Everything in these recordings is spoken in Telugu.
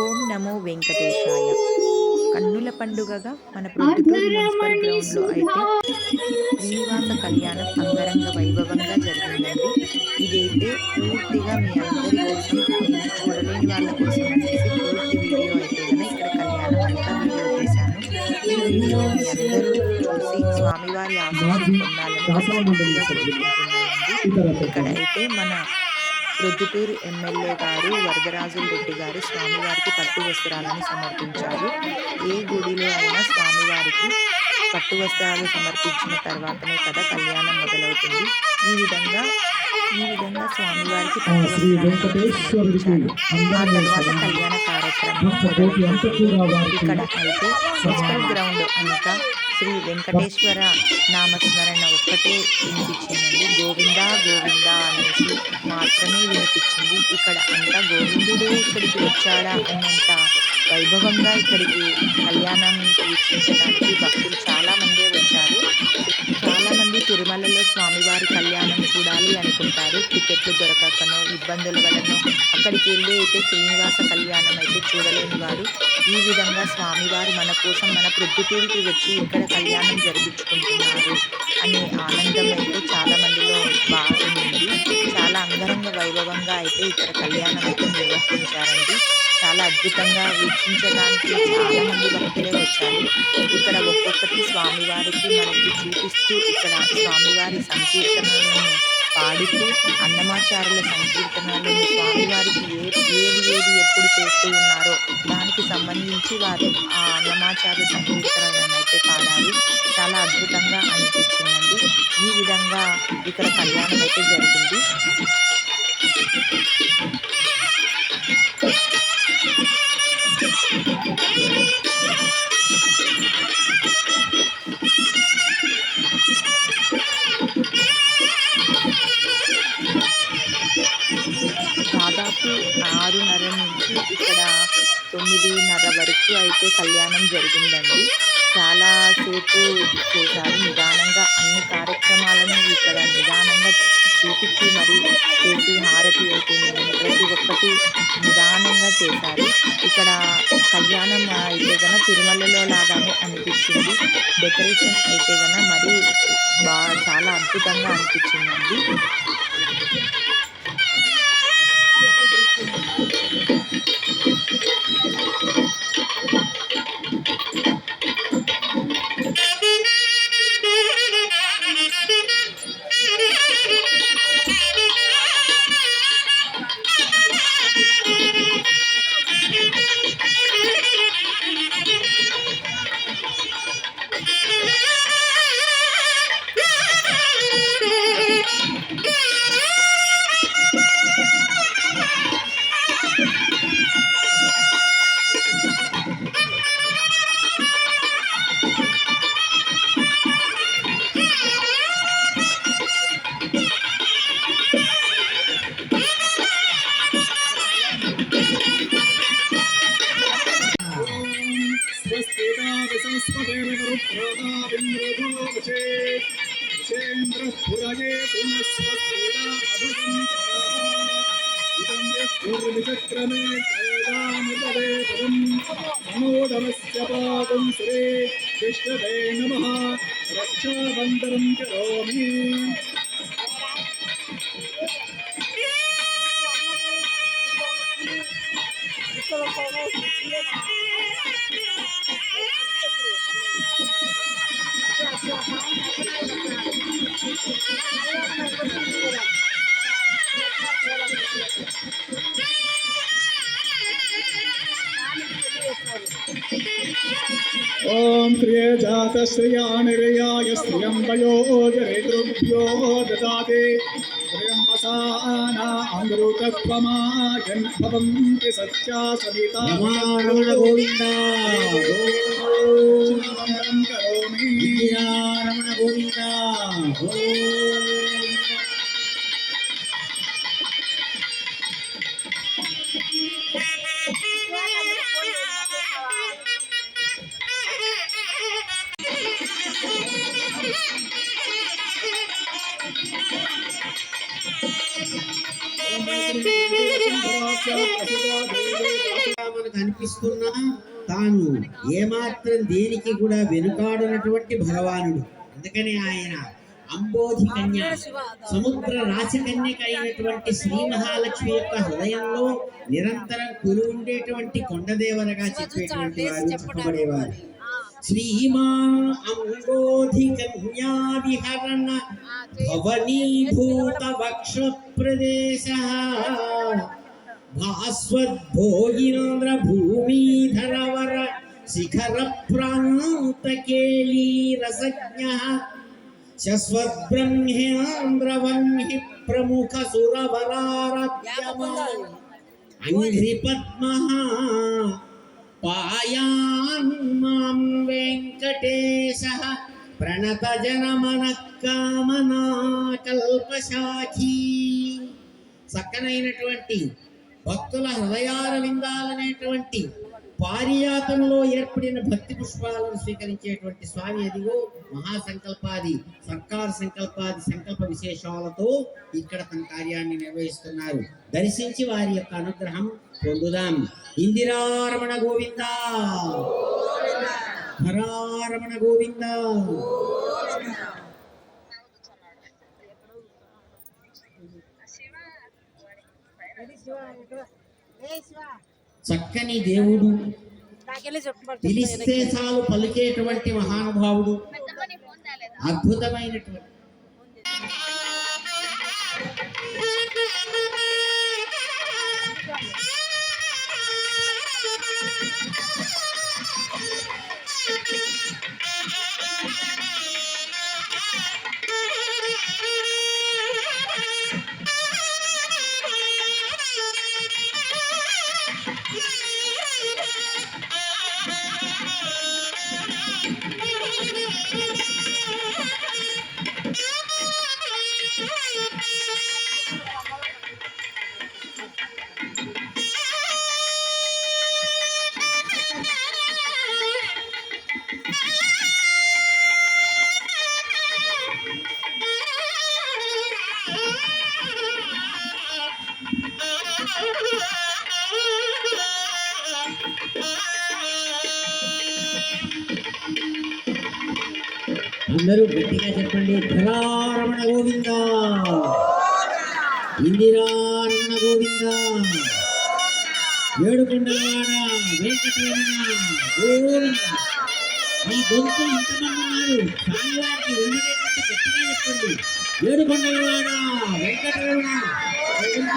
ఓం నమో వెంకటేశాయ. కన్నుల పండుగగా మన ప్రొద్దుటూరు మున్సిపల్ గ్రౌండ్లో అయితే శ్రీనివాస కళ్యాణం అంగరంగ వైభవంగా జరిగిందండి. ఇదైతే పూర్తిగా మీ అందరి కోసం చూడలేని వాళ్ళ కోసం అనేసి పూర్తి వీడియో అయితే కనుక ఇక్కడ కళ్యాణం అంతా వీడియో చేశాను. ఈ వీడియో మీ అందరూ చూసి స్వామివారి ఆశీస్సులు పొందాలని ఇక్కడ అయితే మన ప్రొద్దుటూరు ఎమ్మెల్యే గారు వరదరాజుల రెడ్డి గారు స్వామివారికి పట్టు వస్త్రాలను సమర్పించారు. ఏ గుడిలో అయినా స్వామివారికి పట్టు వస్త్రాలు సమర్పించిన తర్వాతనే కదా కళ్యాణం మొదలవుతుంది. ఈ విధంగా ఈ విధంగా స్వామివారికి ఆ తర్వాత కళ్యాణ కార్యక్రమం ఇక్కడ అయితే మున్సిపల్ గ్రౌండ్ అంతా శ్రీ వెంకటేశ్వర నామస్మరణ ఒక్కటే వినిపించిందండి. గోవింద గోవిందా అనేసి మాత్రమే వినిపించింది. ఇక్కడ అంతా గోవిందుడే ఇక్కడికి వచ్చాడా అన్నంత వైభవంగా ఇక్కడికి కళ్యాణాన్ని వీక్షించడానికి భక్తులు చాలామందే వచ్చారు. చాలా మంది తిరుమలలో స్వామివారి కళ్యాణం చూడాలి అనుకుంటారు. టికెట్లు దొరకకనో ఇబ్బందుల వలన అక్కడికి వెళ్ళి అయితే శ్రీనివాస కళ్యాణం అయితే చూడలేని వారు. ఈ విధంగా స్వామివారు మన కోసం మన ప్రొద్దుటూరికి వచ్చి ఇక్కడ కళ్యాణం జరిపించుకుంటున్నారు అనే ఆనందం అయితే చాలా మందిలో బాగుంది. చాలా అంగరంగ వైభవంగా అయితే ఇక్కడ కళ్యాణం అయితే నిర్వహించారండి చాలా అద్భుతంగా వీక్షించడానికి చాలా మంది భక్తులే వచ్చారు. ఇక్కడ ఒక్కొక్కటి స్వామివారికి మనకి చూపిస్తూ ఇక్కడ స్వామివారి సంకీర్తనలను పాడుతూ అన్నమాచారుల సంకీర్తనలను స్వామివారికి ఏది ఏది ఏది ఎప్పుడు చేస్తూ ఉన్నారో దానికి సంబంధించి వారు ఆ అన్నమాచార్య సంకీర్తనలను అయితే పాడారు. చాలా అద్భుతంగా అనిపించిందండి. ఈ విధంగా ఇక్కడ కళ్యాణం అయితే జరిగింది. దాదాపు ఆరున్నర నుంచి ఇక్కడ తొమ్మిదిన్నర వరకు అయితే కళ్యాణం జరిగిందండి. చాలాసేపు చేశారు. నిదానంగా అన్ని కార్యక్రమాలను ఇక్కడ నిదానంగా చూపించి మరి చేసి హారతి అవుతుంది. ప్రతి ఒక్కటి నిదానంగా చేశారు. ఇక్కడ కళ్యాణం అయితే కన తిరుమలలో లాగానే అనిపించింది. డెకరేషన్ అయితే కన మరి బాగా చాలా అద్భుతంగా అనిపించిందండి. విషేంద్రపురగే ऊर्विचक्रमे त्रैवानुपदे पदं मनोधमस्य पादं सुरे विष्णवे नमः रक्षाबन्धनं करोमि Thank you. ॐ प्रिय जातश्रिया निरयाय श्रियम्बयो जरेतृभ्यो ददाति ृतत्वमायन्भवन्ति सत्या सविता गोविन्दा करोमि रमण गोविन्दा మనకు అనిపిస్తున్నా తాను ఏమాత్రం దేనికి కూడా వెనుకాడనటువంటి భగవానుడు. అందుకని ఆయన అంబోధి కన్య సముద్ర రాచకన్యక అయినటువంటి శ్రీ మహాలక్ష్మి యొక్క హృదయంలో నిరంతరం కురి ఉండేటువంటి కొండదేవరగా చెప్పేటువంటి వారు చెప్పబడేవారు. श्रीमान् अङ्गोऽधिकन्याविहरण भवनीभूतवक्षप्रदेशः। भास्वद्भोगिन्द्रभूमिधरवर शिखरप्रान्तकेलीरसज्ञः। प्रमुख प्रमुखसुरवरारभ्यमान् अङ्घ्रिपद्मः పాయాన్ మాం వెంకటేశ ప్రణత జనమన కామనా కల్పశాఖీ చక్కనైనటువంటి భక్తుల హృదయాల విందాలనేటువంటి పారియాతంలో ఏర్పడిన భక్తి పుష్పాలను స్వీకరించేటువంటి స్వామి అదిగో మహాసంకల్పాది సర్కార్ సంకల్పాది సంకల్ప విశేషాలతో ఇక్కడ తన కార్యాన్ని నిర్వహిస్తున్నారు దర్శించి వారి యొక్క అనుగ్రహం పొందుదాం ఇందిరారమణ గోవింద హరారమణ గోవింద చక్కని దేవుడు. పిలిస్తే చాలు పలికేటువంటి మహానుభావుడు. అద్భుతమైనటువంటి. అందరూ గట్టిగా చెప్పండి. ధరారమణ గోవింద. ఇందిరారమణ గోవింద. ఏడుకొండలవాడ వెంకటరమణ గోవింద. ఈ గొంతు ఇంతమంది ఉన్నారు. స్వామివారికి గట్టిగా చెప్పండి. ఏడుకొండలవాడ వెంకటరమణ గోవింద.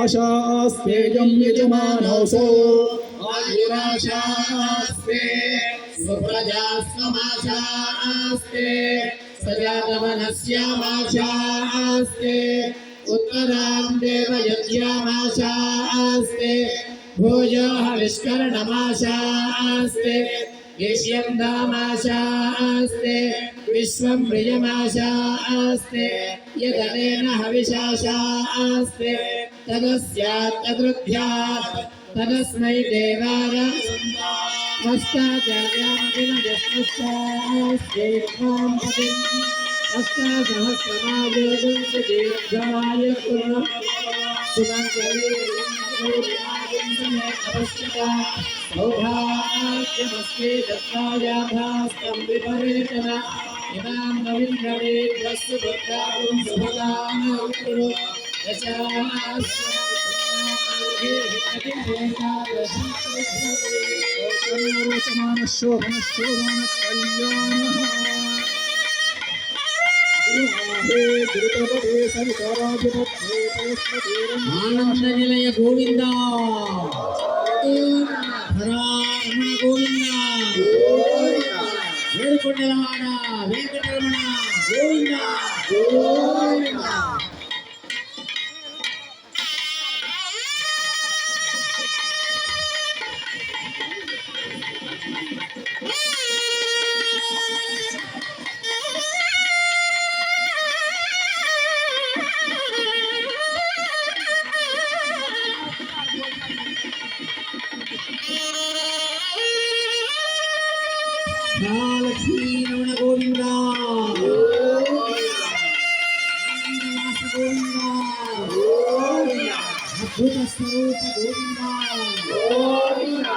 గోవింద ఓం ఆశాస్తేయం యజమానోసో ఆయురాశాస్తే సుప్రజాస్వమాశాస్తే సజాతవనస్యామాశాస్తే ఉత్తరాం దేవయజ్యామాశాస్తే భోజో హవిష్కరణమాశాస్తే యశ్యం దామాశాస్తే విశ్వం तदस्यात्तदृभ्यात् तदस्मै देवाय। हस्ताचार्यामभिनयस्मस्तास्तासहस्रमावेदंसदीर्घाय कुरु सौभाग्यमस्ते दत्तायाधास्तं विपरेतन इमां रवीन्द्रवेद्रस्तु भद्रां सुभदां कुरु భద్రాం ఆనంద నిలయ గోవింద. గోవింద వెంకటరమణ గోవింద. అద్భుత గోవింద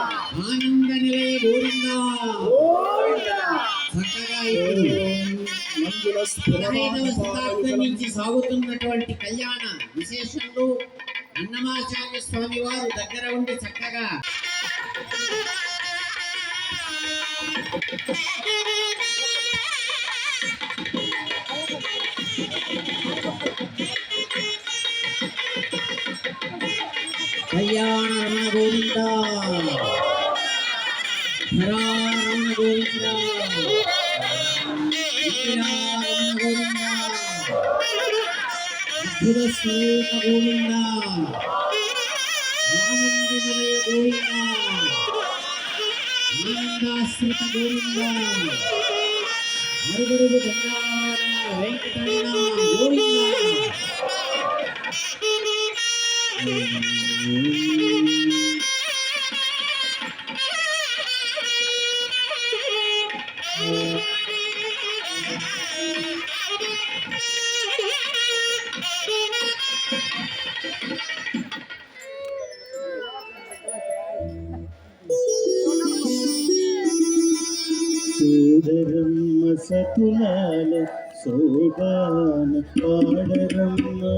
ఆనంద నిలయ గోవింద చక్కగా పదహైదవ శతాబ్దం నుంచి సాగుతున్నటువంటి కళ్యాణ విశేషంలో అన్నమాచార్య స్వామి వారు దగ్గర ఉండి చక్కగా కళ్యాణ రమణ గోవింద రమణ గోవింద రమణ గోవింద అద్భుత స్వరూప గోవింద ఆనంద నిలయ గోవింద ఆనందాశ్రిత గోవింద అరుగుడుగు బంగార వెంకటరమణ గోవింద సోదరమ్మ సతులాల శోభాన పాడరమ్మా.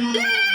Yay!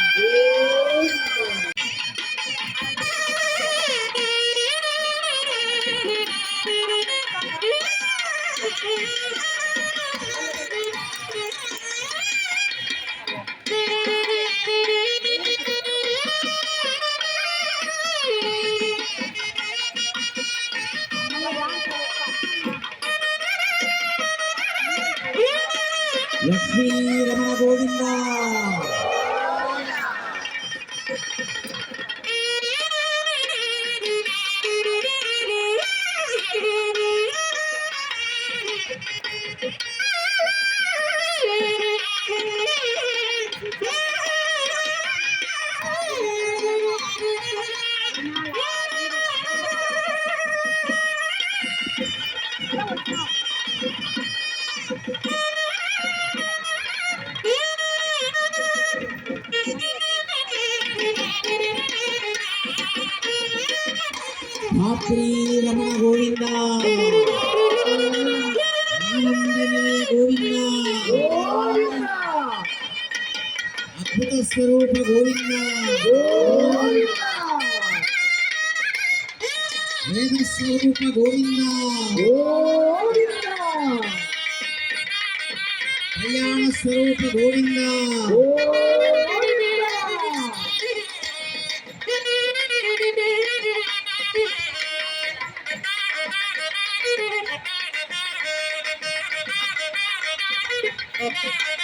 Okay.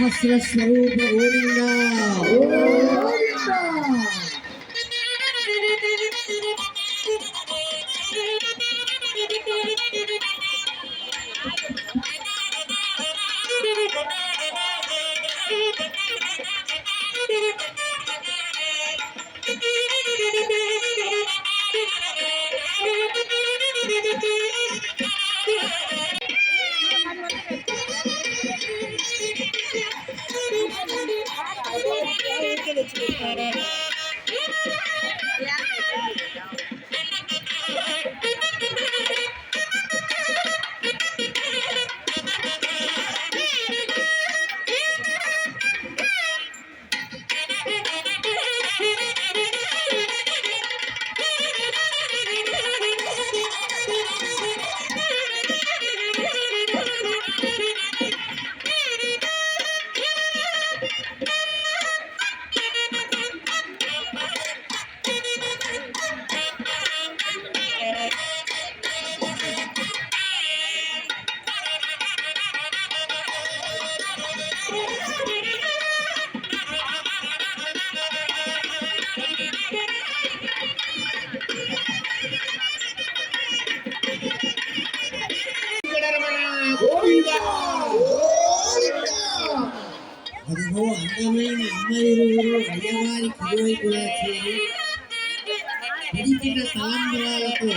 సహస్ర స్వరూప గోవింద గోవింద అదిగో అమ్మాయిలు అయ్యవారి కుడివైపులా చేరి పిడికిన తలంబరాలతో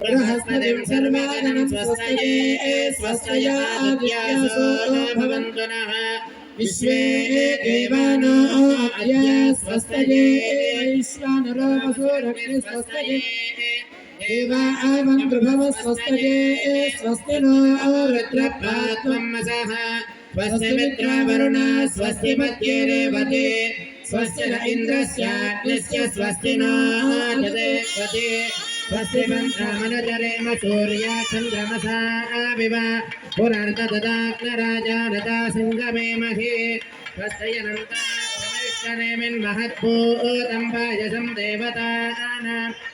బృహస్పతిం స్వస్తయే భవంతు నః విశ్వే దేవానో అయ స్వస్తయే వైశ్వానరో వసూరగ్ని స్వస్తయే స్వస్తి నో రుద్రప్రాత్వం మసః స్వస్తి మిత్రవరుణ స్వస్తి మధ్యే రేవతే స్వస్తి న ఇంద్రస్యాగ్నిస్య స్వస్తి నో దదేవతే స్వస్తి మంత్రమనజరేమ సూర్య చంద్రమసా వివ పునర్దదాగ్నరాజానతా సంగమే మహే స్వస్తయనంతామిన్మహత్భూతం పాయసం దేవతానాం అసురగ్నమింద సతం సమత్సు గ్రహత్య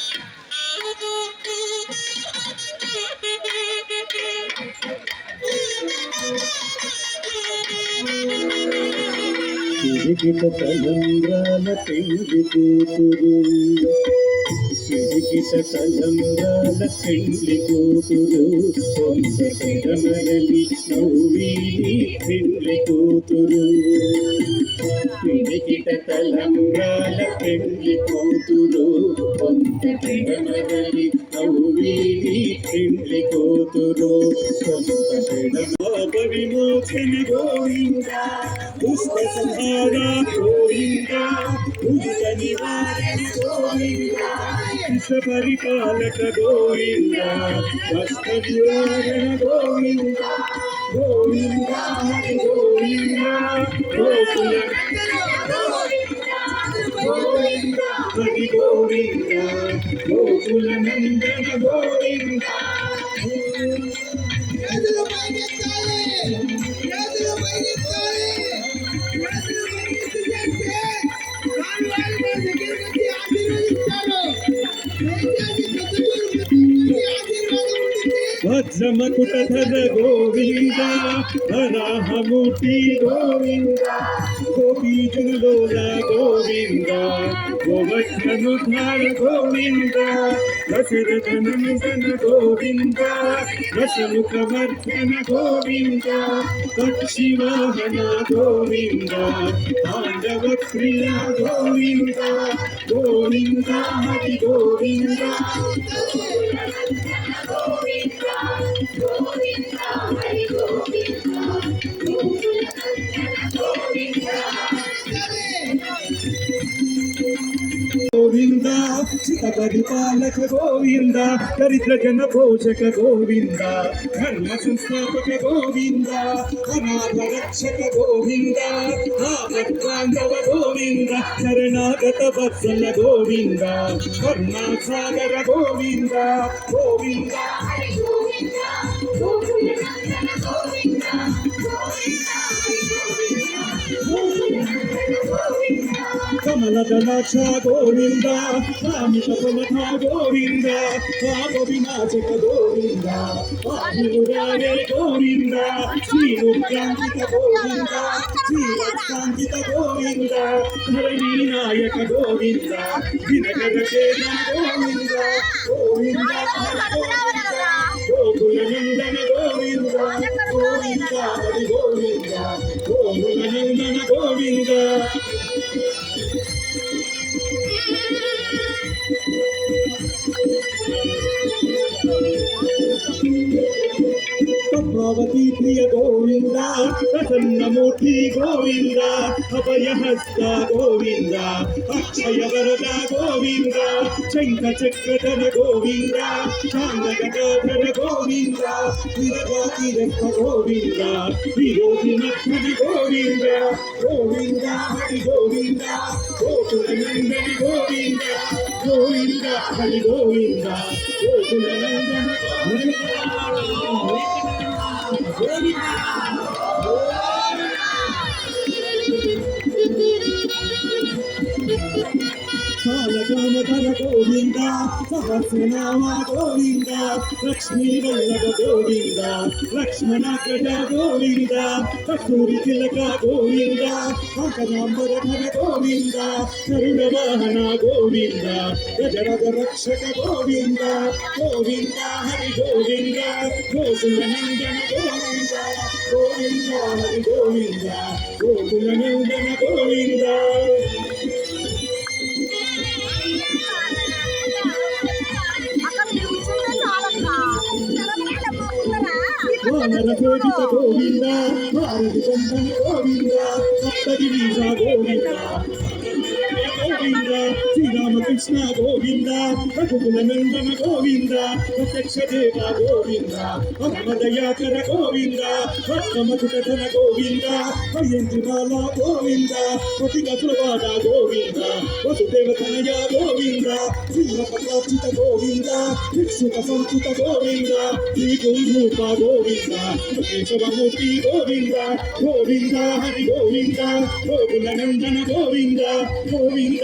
సంహాతే శుభాయత్మస్తు పెళ్ళి కూతురు. సిరిగిట తలంబ్రాల పెళ్ళి కూతురు కొంత పెరమరలి నవ్వీని పెళ్ళి కూతురు సిరిగిట తలంబ్రాల పెళ్ళి కూతురు కొంత పెరమరలి నవ్వీని పెళ్ళి కూతురు కొంత పెడమాప గోవిందా దుష్ట సంహార గోవింద నివారణ గోవింద విష పరిపాలక గోవింద కష్ట గోవింద గోవింద గోవింద గోకుల గోవింద హరి గోవింద గోకుల నందన గోవింద చేతులు పైకెత్తాలి పైకెత్తాలి పైకెత్తి చేస్తే దగ్గరికి वज्रमकुटधर गोविन्द हराहमुटी गोविन्द ఆశీర్వాదం గోవింద వరాహమూర్తి గోవింద గోపీజనులోల గోవింద గోవజ్రనుధార గోవింద గోవింద దశముఖవర్ధన గోవింద పక్షివాహన గోవింద పాండవ ప్రియ గోవింద గోవింద హరి గోవింద గోవింద గోవింద. పరిపాలక గోవింద? దరిద్ర జన పోషక గోవింద? ధర్మ సంస్థాపక గోవింద? అనాథ రక్షక గోవింద? ఆపద్బాంధవ గోవింద? శరణాగత వత్సల గోవింద? కర్ణాసాగర గోవింద? గోవింద? కమలదళాక్ష గోవింద కామిత ప్రమథ గోవింద పాప వినాశక గోవింద పాపురారే గోవింద శ్రీముఖ్యాంకిత గోవింద శ్రీరక్షాంకిత గోవింద ధరణి నాయక గోవింద దినకర కేన గోవింద గోవింద గోకుల నందన గోవింద గోవింద గోవింద గోకుల నందన గోవింద. Thank you. పద్మావతి ప్రియ గోవింద ప్రసన్నమూర్తి గోవింద అభయహస్త గోవింద అక్షయ వరద గోవింద శంఖ చక్రధర గోవింద చాందగధర గోవింద విరగాతిరత్న గోవింద విరోధి నక్షరి గోవింద గోవింద హరి గోవింద గోకుల నందని గోవింద గోవింద హరి గోవింద గోకుల నందన గోవింద గోవింద సహస్రనామ గోవింద లక్ష్మీ వల్లభ గోవింద లక్ష్మణ గజ గోవింద కస్తూరి తిలక గోవింద అంకనాంబరధర గోవింద కరుణ వాహన గోవింద గజరథ రక్షక గోవింద గోవింద హరి గోవింద గోకుల నందన గోవింద గోవింద హరి గోవింద గోకుల నందన గోవింద. వానరసేవిత గోవింద భారతి గోవింద సప్తగిరీశ గోవింద గోవింద శ్రీరామకృష్ణ గోవింద రఘుకుల నందన గోవింద ప్రత్యక్ష దేవ గోవింద పరమదయాకర గోవింద భక్తమధుకథన గోవింద అయ్యంతి బాల గోవింద పతిక సువాద గోవింద వసుదేవతనయ గోవింద శ్రీమపకాచిత గోవింద భిక్షుక సంచిత గోవింద శ్రీ గురురూప గోవింద కేశవమూర్తి గోవింద గోవింద హరి గోవింద గోకుల నందన గోవింద గోవింద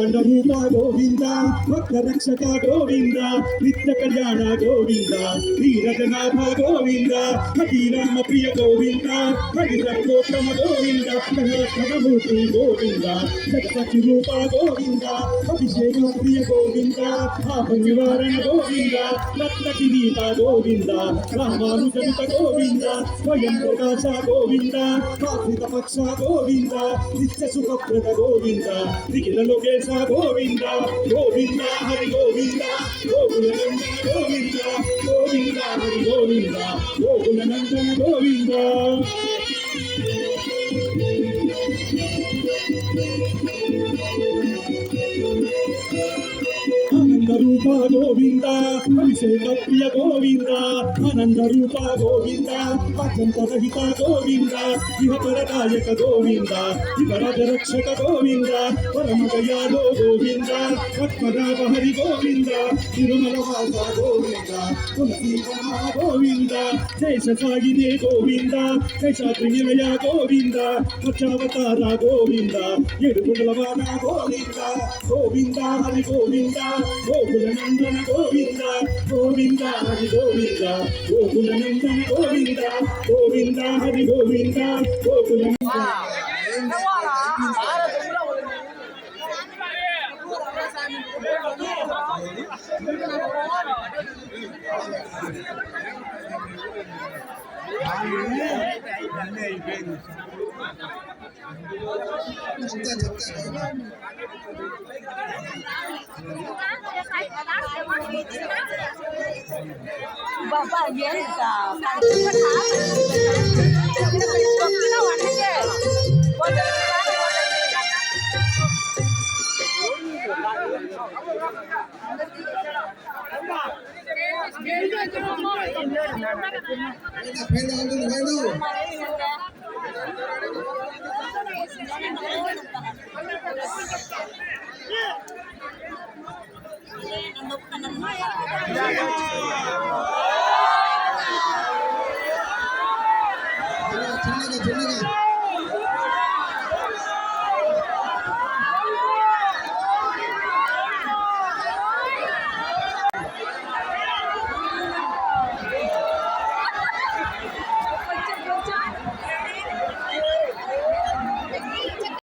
గోవింద గోవింద భక్త రక్షక గోవింద నిత్య కళ్యాణ గోవింద వీరజనాభ గోవింద హరిరామ ప్రియ గోవింద హరి సర్వోత్తమ గోవింద సహస్రమూర్తి గోవింద జగపతి రూప గోవింద అభిషేక ప్రియ గోవింద పాప నివారణ గోవింద రత్న కిరీట గోవింద రామానుజనిత గోవింద స్వయం ప్రకాశ గోవింద కాకృత పక్ష గోవింద నిత్య సుఖప్రద గోవింద నిఖిల లోకేశ గోవింద గోవింద హరి గోవింద గోకుల నందన గోవింద గోవింద హరి గోవింద గోకుల నందన గోవింద రూప గోవింద అభిషేక ప్రియ గోవింద ఆనంద రూప గోవింద అత్యంత రహిత గోవింద ఇహ గోవింద ఇహరాజ రక్షక గోవింద పరమ దయాలో గోవింద పద్మనాభ హరి గోవింద తిరుమల వాస గోవింద తులసి గోవింద శేష సాగిదే గోవింద శేషాద్రి నిలయ గోవింద పచ్చావతార గోవింద ఏడుగుండల వాన గోవింద గోవింద హరి గోవింద గోకుల నందన గోవింద గోవింద హరి గోవింద గోకుల నందన గోవింద గోవింద హరి గోవింద గోకుల నందన ఆ బాబా ఎంత వంటకే